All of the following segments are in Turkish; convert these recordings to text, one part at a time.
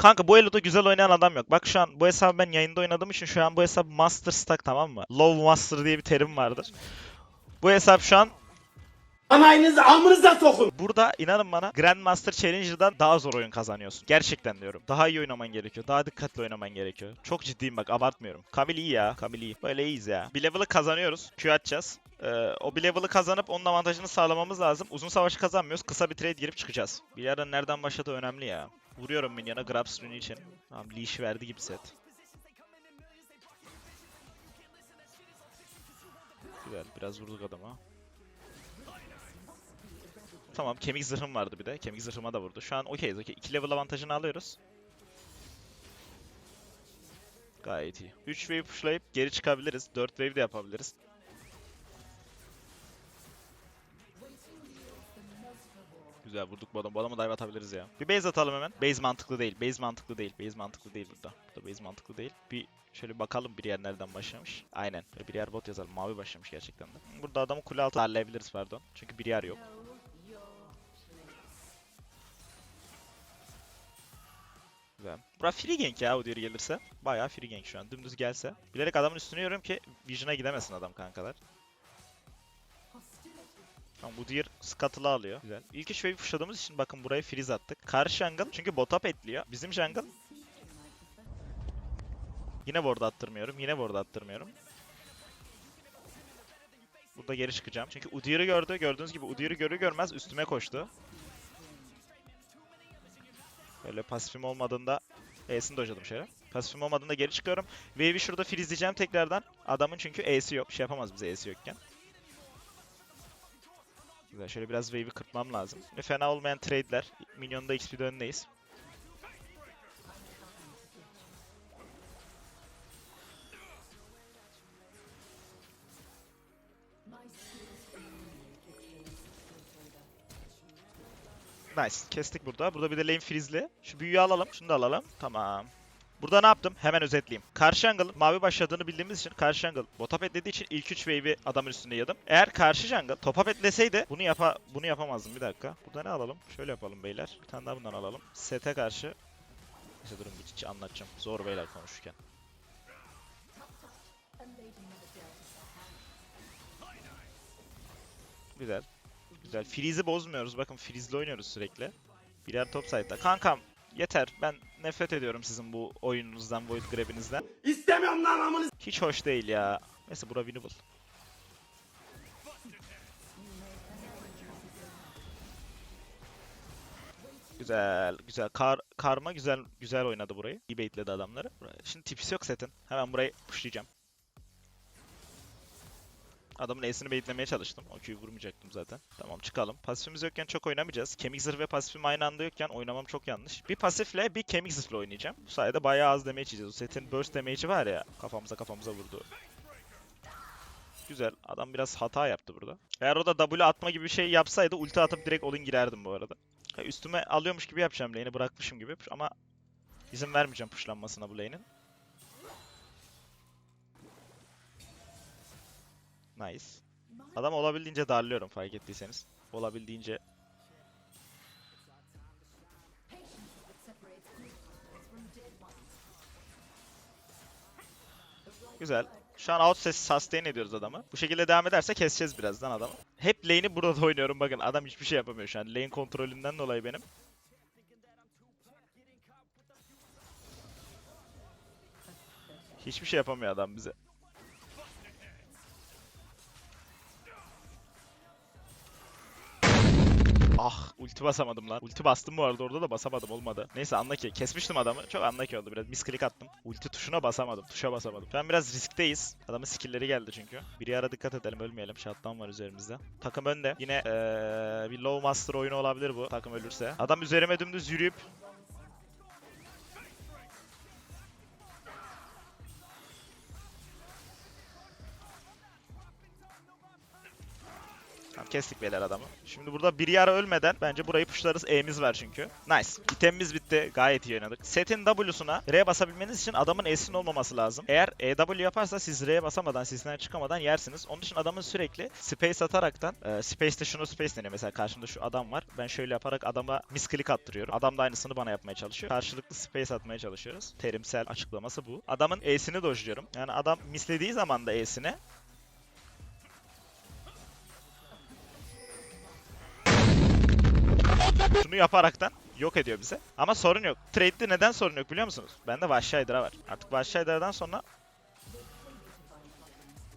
Kanka bu Elo'da güzel oynayan adam yok. Bak şu an bu hesabı ben yayında oynadığım için şu an bu hesap Master Stack tamam mı? Low Master diye bir terim vardır. Bu hesap şu an Anayınızı amınıza sokun. Burada inanın bana Grandmaster Challenger'dan daha zor oyun kazanıyorsun. Gerçekten diyorum. Daha iyi oynaman gerekiyor. Daha dikkatli oynaman gerekiyor. Çok ciddiyim bak abartmıyorum. Kamil iyi ya. Kamil iyi. Böyle iyiyiz ya. Bir level'ı kazanıyoruz. Q atacağız. Ee, o bir level'ı kazanıp onun avantajını sağlamamız lazım. Uzun savaşı kazanmıyoruz. Kısa bir trade girip çıkacağız. Bir yerden nereden başladığı önemli ya. Vuruyorum minyona Grabs rune için. Tamam leash verdi gibi set. Güzel. Biraz vurduk adama. Tamam kemik zırhım vardı bir de. Kemik zırhıma da vurdu. Şu an okeyiz okey. 2 level avantajını alıyoruz. Gayet iyi. 3 wave pushlayıp geri çıkabiliriz. 4 wave de yapabiliriz. Güzel vurduk bu adamı. Bu adamı dive atabiliriz ya. Bir base atalım hemen. Base mantıklı değil. Base mantıklı değil. Base mantıklı değil burada. Burada base mantıklı değil. Bir şöyle bakalım bir yer nereden başlamış. Aynen. Bir yer bot yazalım. Mavi başlamış gerçekten de. Burada adamı kule altı darlayabiliriz pardon. Çünkü bir yer yok. Güzel. Bura free gank ya diğeri gelirse. Bayağı free gank şu an. Dümdüz gelse. Bilerek adamın üstüne yiyorum ki Vision'a gidemesin adam kankalar. Tamam bu diğer scuttle'ı alıyor. Güzel. İlk üç wave pushladığımız için bakın buraya freeze attık. Karşı jungle çünkü bot up etliyor. Bizim jungle Yine ward attırmıyorum. Yine ward attırmıyorum. Burada geri çıkacağım. Çünkü Udyr'ı gördü. Gördüğünüz gibi Udyr'ı görür görmez üstüme koştu. Böyle pasifim olmadığında E'sini dojladım şöyle. Pasifim olmadığında geri çıkıyorum. Wave'i şurada freezeleyeceğim tekrardan. Adamın çünkü E'si yok. Bir şey yapamaz bize E'si yokken. Güzel. Şöyle biraz wave'i kırpmam lazım. Ve fena olmayan trade'ler. Minyonda XP'de öndeyiz. Nice. Kestik burada. Burada bir de lane freeze'li. Şu büyüyü alalım. Şunu da alalım. Tamam. Burada ne yaptım? Hemen özetleyeyim. Karşı jungle mavi başladığını bildiğimiz için karşı jungle bot up dediği için ilk 3 wave'i adamın üstünde yedim. Eğer karşı jungle top up etleseydi bunu yapa bunu yapamazdım bir dakika. Burada ne alalım? Şöyle yapalım beyler. Bir tane daha bundan alalım. Sete karşı Neyse durun bir hiç anlatacağım. Zor beyler konuşurken. Güzel. Güzel. Freeze'i bozmuyoruz. Bakın freeze'le oynuyoruz sürekli. Birer top side'da. Kankam yeter. Ben nefret ediyorum sizin bu oyununuzdan, Void Grab'inizden. İstemiyorum lan amınızı. Hiç hoş değil ya. Neyse bura winnable. Güzel, güzel. Kar, karma güzel güzel oynadı burayı. İyi baitledi adamları. Şimdi tipisi yok setin. Hemen burayı pushlayacağım. Adamın E'sini baitlemeye çalıştım. O Q'yu vurmayacaktım zaten. Tamam çıkalım. Pasifimiz yokken çok oynamayacağız. Kemik zırh ve pasifim aynı anda yokken oynamam çok yanlış. Bir pasifle bir kemik zırhla oynayacağım. Bu sayede bayağı az damage yiyeceğiz. O setin burst damage'i var ya kafamıza kafamıza vurdu. Güzel. Adam biraz hata yaptı burada. Eğer o da W atma gibi bir şey yapsaydı ulti atıp direkt all-in girerdim bu arada. Ha, Üstüme alıyormuş gibi yapacağım lane'i bırakmışım gibi ama izin vermeyeceğim pushlanmasına bu lane'in. Nice. Adam olabildiğince darlıyorum fark ettiyseniz. Olabildiğince Güzel. Şu an out ses sustain ediyoruz adamı. Bu şekilde devam ederse keseceğiz birazdan adamı. Hep lane'i burada oynuyorum bakın. Adam hiçbir şey yapamıyor şu an. Lane kontrolünden dolayı benim. Hiçbir şey yapamıyor adam bize. Ah ulti basamadım lan. Ulti bastım bu arada orada da basamadım olmadı. Neyse anlaki. Kesmiştim adamı. Çok anlaki oldu biraz. Misklik attım. Ulti tuşuna basamadım. Tuşa basamadım. Şu an biraz riskteyiz. Adamın skill'leri geldi çünkü. Bir ara dikkat edelim ölmeyelim. Shutdown var üzerimizde. Takım önde. Yine ee, bir low master oyunu olabilir bu. Takım ölürse. Adam üzerime dümdüz yürüyüp Kestik beyler adamı. Şimdi burada bir yara ölmeden bence burayı pushlarız. E'miz var çünkü. Nice. İtemimiz bitti. Gayet iyi oynadık. Setin W'suna R basabilmeniz için adamın E'sinin olmaması lazım. Eğer EW yaparsa siz R'ye basamadan, sizden çıkamadan yersiniz. Onun için adamın sürekli space ataraktan, e, space'te şunu space deniyor. Mesela karşımda şu adam var. Ben şöyle yaparak adama misklik attırıyorum. Adam da aynısını bana yapmaya çalışıyor. Karşılıklı space atmaya çalışıyoruz. Terimsel açıklaması bu. Adamın E'sini dojluyorum. Yani adam mislediği zaman da E'sini şunu yaparaktan yok ediyor bize. Ama sorun yok. Trade'de neden sorun yok biliyor musunuz? Bende Vahşi Hydra var. Artık Vahşi Hydra'dan sonra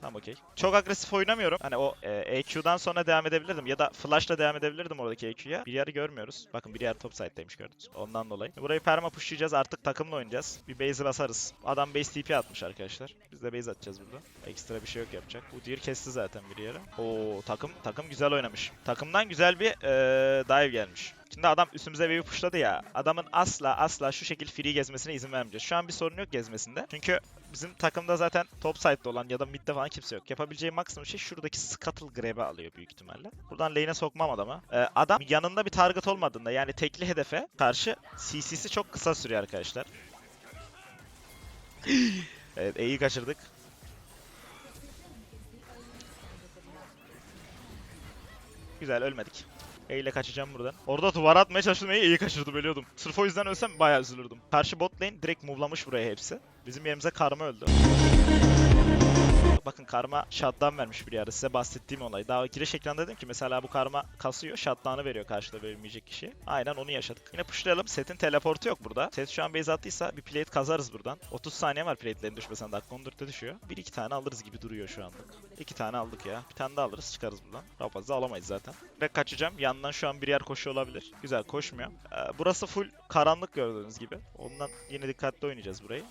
Tamam okey. Çok agresif oynamıyorum. Hani o e, EQ'dan sonra devam edebilirdim. Ya da flash'la devam edebilirdim oradaki EQ'ya. Bir yarı görmüyoruz. Bakın bir yer top side'daymış gördünüz. Ondan dolayı. Burayı perma pushlayacağız. Artık takımla oynayacağız. Bir base'i basarız. Adam base TP atmış arkadaşlar. Biz de base atacağız burada. Ekstra bir şey yok yapacak. Bu diğer kesti zaten bir yere. Oo takım takım güzel oynamış. Takımdan güzel bir e, dive gelmiş. Şimdi adam üstümüze wave pushladı ya. Adamın asla asla şu şekil free gezmesine izin vermeyeceğiz. Şu an bir sorun yok gezmesinde. Çünkü bizim takımda zaten top side'da olan ya da midde falan kimse yok. Yapabileceği maksimum şey şuradaki scuttle grab'i alıyor büyük ihtimalle. Buradan lane'e sokmam adama. Ee, adam yanında bir target olmadığında yani tekli hedefe karşı CC'si çok kısa sürüyor arkadaşlar. evet E'yi kaçırdık. Güzel ölmedik. E ile kaçacağım buradan. Orada duvar atmaya çalıştım E'yi iyi kaçırdım ölüyordum. Sırf o yüzden ölsem bayağı üzülürdüm. Karşı bot lane direkt move'lamış buraya hepsi. Bizim yerimize karma öldü. Bakın karma shutdown vermiş bir ara size bahsettiğim olay. Daha giriş ekranda dedim ki mesela bu karma kasıyor shutdown'ı veriyor karşıda bölünmeyecek kişi. Aynen onu yaşadık. Yine pushlayalım. Set'in teleportu yok burada. Set şu an base attıysa bir plate kazarız buradan. 30 saniye var plate'lerin düşmesine dakika 14'te düşüyor. 1-2 tane alırız gibi duruyor şu anlık. 2 tane aldık ya. Bir tane daha alırız çıkarız buradan. Daha fazla alamayız zaten. Ve kaçacağım. Yandan şu an bir yer koşuyor olabilir. Güzel koşmuyor. Ee, burası full karanlık gördüğünüz gibi. Ondan yine dikkatli oynayacağız burayı.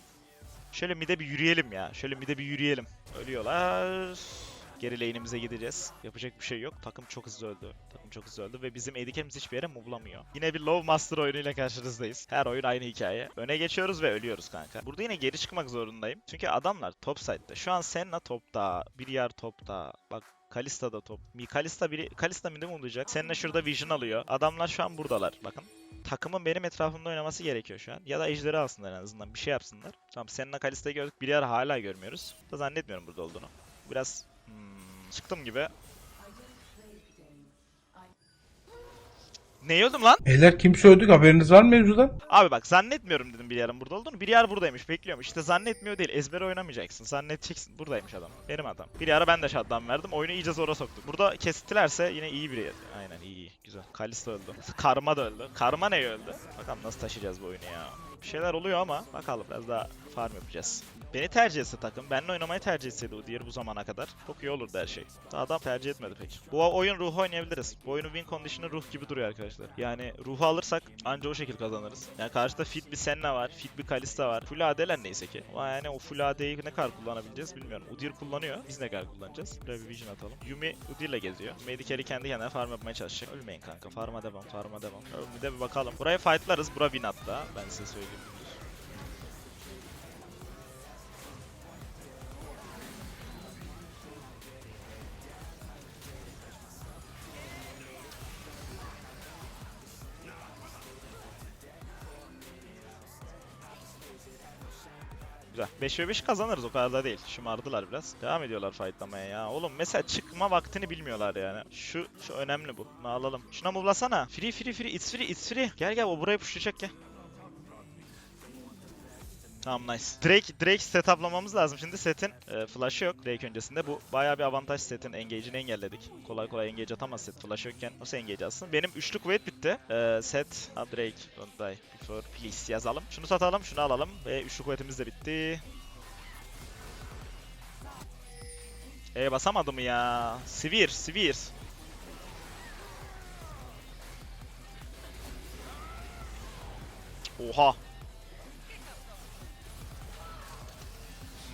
Şöyle mide bir yürüyelim ya. Şöyle mide bir yürüyelim. Ölüyorlar. Geri lane'imize gideceğiz. Yapacak bir şey yok. Takım çok hızlı öldü. Takım çok hızlı öldü ve bizim ADC'miz hiçbir yere move'lamıyor. Yine bir Low Master oyunuyla karşınızdayız. Her oyun aynı hikaye. Öne geçiyoruz ve ölüyoruz kanka. Burada yine geri çıkmak zorundayım. Çünkü adamlar top side'da. Şu an Senna topta. Bir yer topta. Bak Kalista da top. Mi Kalista biri Kalista mide olacak? Senna şurada vision alıyor. Adamlar şu an buradalar. Bakın. Takımın benim etrafımda oynaması gerekiyor şu an. Ya da ejderi alsınlar en azından. Bir şey yapsınlar. Tamam Senna Kalista'yı gördük. Bir yer hala görmüyoruz. Da zannetmiyorum burada olduğunu. Biraz hmm, çıktım gibi. Ne öldüm lan? Beyler kim söyledi haberiniz var mı mevzudan? Abi bak zannetmiyorum dedim bir yarın burada olduğunu. Bir yer buradaymış bekliyorum. İşte zannetmiyor değil. Ezbere oynamayacaksın. Zannedeceksin. Buradaymış adam. Benim adam. Bir ara ben de shutdown verdim. Oyunu iyice zora soktuk. Burada kestilerse yine iyi bir yer. Aynen iyi iyi. Güzel. Kalista öldü. Karma da öldü. Karma ne öldü? Bakalım nasıl taşıyacağız bu oyunu ya. Bir şeyler oluyor ama bakalım biraz daha farm yapacağız. Beni tercih etse takım, benimle oynamayı tercih etseydi o diğer bu zamana kadar çok iyi olurdu her şey. Daha adam tercih etmedi pek. Bu oyun ruhu oynayabiliriz. Bu oyunun win condition'ı ruh gibi duruyor arkadaşlar. Yani ruhu alırsak anca o şekilde kazanırız. Yani karşıda fit bir Senna var, fit bir Kalista var. Full AD'ler neyse ki. Ama yani o full AD'yi ne kadar kullanabileceğiz bilmiyorum. Udyr kullanıyor. Biz ne kadar kullanacağız? Buraya bir vision atalım. Yumi Udyr'le geziyor. Medicary kendi kendine farm yapmaya çalışacak. Ölmeyin kanka. Farma devam, farma devam. Bir de bir bakalım. Buraya fightlarız. Bura win hatta. Ben size söyleyeyim. Güzel. 5 ve 5 kazanırız o kadar da değil. Şımardılar biraz. Devam ediyorlar fightlamaya ya. Oğlum mesela çıkma vaktini bilmiyorlar yani. Şu şu önemli bu. Bunu alalım. Şuna move'lasana. Free free free. It's free it's free. Gel gel o burayı pushlayacak gel. Tamam nice. Drake, Drake setuplamamız lazım. Şimdi setin e, flash'ı yok Drake öncesinde. Bu bayağı bir avantaj setin. Engage'ini engelledik. Kolay kolay engage atamaz set flash yokken. Nasıl engage atsın? Benim üçlük wait bitti. E, set, ha, Drake, don't die before please yazalım. Şunu satalım, şunu alalım. Ve üçlük wait'imiz de bitti. E basamadım ya. Sivir, sivir. Oha.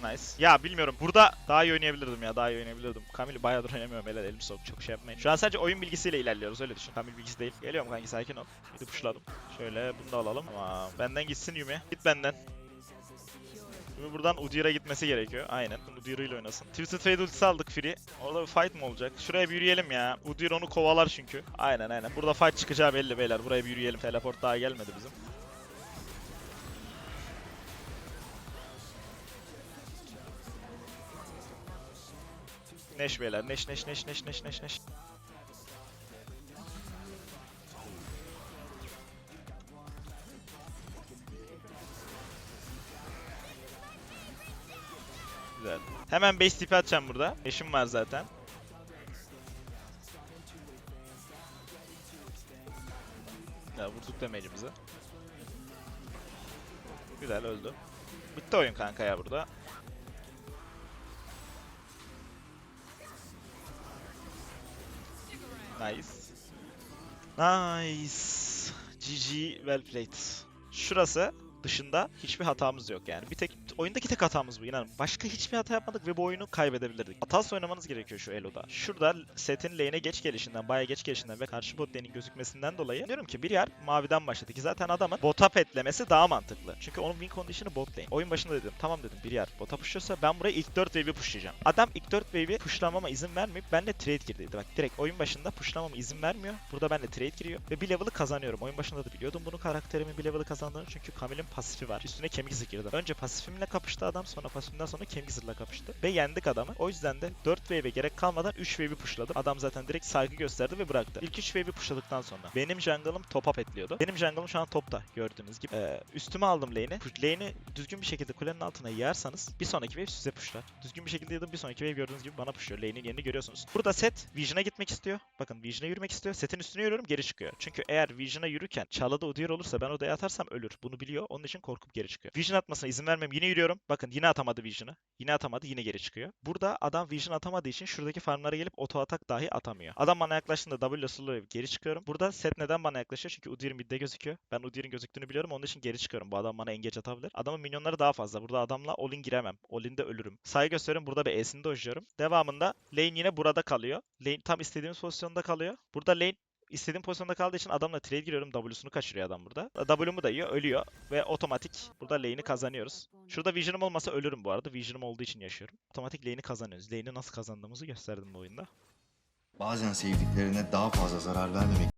Nice. Ya bilmiyorum. Burada daha iyi oynayabilirdim ya. Daha iyi oynayabilirdim. Kamil bayağıdır oynamıyorum. Helal elim soğuk. Çok şey yapmayın. Şu an sadece oyun bilgisiyle ilerliyoruz. Öyle düşün. Kamil bilgisi değil. Geliyorum kanki sakin ol. Bir de pushladım. Şöyle bunu da alalım. Ama benden gitsin Yumi. Git benden. Şimdi buradan Udyr'a gitmesi gerekiyor. Aynen. Udyr ile oynasın. Twisted Fate ultisi aldık free. Orada bir fight mı olacak? Şuraya bir yürüyelim ya. Udyr onu kovalar çünkü. Aynen aynen. Burada fight çıkacağı belli beyler. Buraya bir yürüyelim. Teleport daha gelmedi bizim. Neş beyler. Neş neş neş neş neş neş neş. Güzel. Hemen base tipi atacağım burada. Eşim var zaten. Ya vurduk damage'imizi. Güzel öldü. Bitti oyun kanka ya burada. Nice. Nice. GG well played. Şurası dışında hiçbir hatamız yok yani. Bir tek oyundaki tek hatamız bu inanın. Başka hiçbir hata yapmadık ve bu oyunu kaybedebilirdik. Hatasız oynamanız gerekiyor şu Elo'da. Şurada setin lane'e geç gelişinden, baya geç gelişinden ve karşı bot lane'in gözükmesinden dolayı diyorum ki bir yer maviden başladı ki zaten adamın bota petlemesi daha mantıklı. Çünkü onun win condition'ı bot lane. Oyun başında dedim tamam dedim bir yer bota pushluyorsa ben buraya ilk 4 wave'i pushlayacağım. Adam ilk 4 wave'i pushlamama izin vermeyip benle trade girdi. Bak direkt oyun başında pushlamama izin vermiyor. Burada benle trade giriyor ve bir level'ı kazanıyorum. Oyun başında da biliyordum bunu karakterimin bir level'ı kazandığını çünkü Camille'in pasifi var. Üstüne kemik zırh girdi. Önce pasifimle kapıştı adam sonra pasifimden sonra kemik zırhla kapıştı. Ve yendik adamı. O yüzden de 4 wave'e gerek kalmadan 3 wave'i pushladım. Adam zaten direkt saygı gösterdi ve bıraktı. İlk 3 wave'i pushladıktan sonra benim jungle'ım top up etliyordu. Benim jungle'ım şu an topta gördüğünüz gibi. Ee, üstüme aldım lane'i. Lane'i düzgün bir şekilde kulenin altına yığarsanız bir sonraki wave size pushlar. Düzgün bir şekilde yığdım bir sonraki wave gördüğünüz gibi bana pushluyor. Lane'in yerini görüyorsunuz. Burada set Vision'a gitmek istiyor. Bakın Vision'a yürümek istiyor. Set'in üstüne yürüyorum geri çıkıyor. Çünkü eğer Vision'a yürürken çalıda Udyr olursa ben odaya atarsam ölür. Bunu biliyor. Onun için korkup geri çıkıyor. Vision atmasına izin vermem. Yine yürüyorum. Bakın yine atamadı Vision'ı. Yine atamadı. Yine geri çıkıyor. Burada adam Vision atamadığı için şuradaki farmlara gelip oto atak dahi atamıyor. Adam bana yaklaştığında W ile slow wave geri çıkıyorum. Burada set neden bana yaklaşıyor? Çünkü Udyr'in midde gözüküyor. Ben Udyr'in gözüktüğünü biliyorum. Onun için geri çıkıyorum. Bu adam bana engage atabilir. Adamın minyonları daha fazla. Burada adamla all-in giremem. All-in'de ölürüm. Saygı gösteriyorum. Burada bir E'sini dojluyorum. Devamında lane yine burada kalıyor. Lane tam istediğimiz pozisyonda kalıyor. Burada lane istediğim pozisyonda kaldığı için adamla trade giriyorum. W'sunu kaçırıyor adam burada. W'mu da yiyor, ölüyor ve otomatik burada lane'i kazanıyoruz. Şurada Vision'ım olmasa ölürüm bu arada. Vision'ım olduğu için yaşıyorum. Otomatik lane'i kazanıyoruz. Lane'i nasıl kazandığımızı gösterdim bu oyunda. Bazen sevdiklerine daha fazla zarar vermemek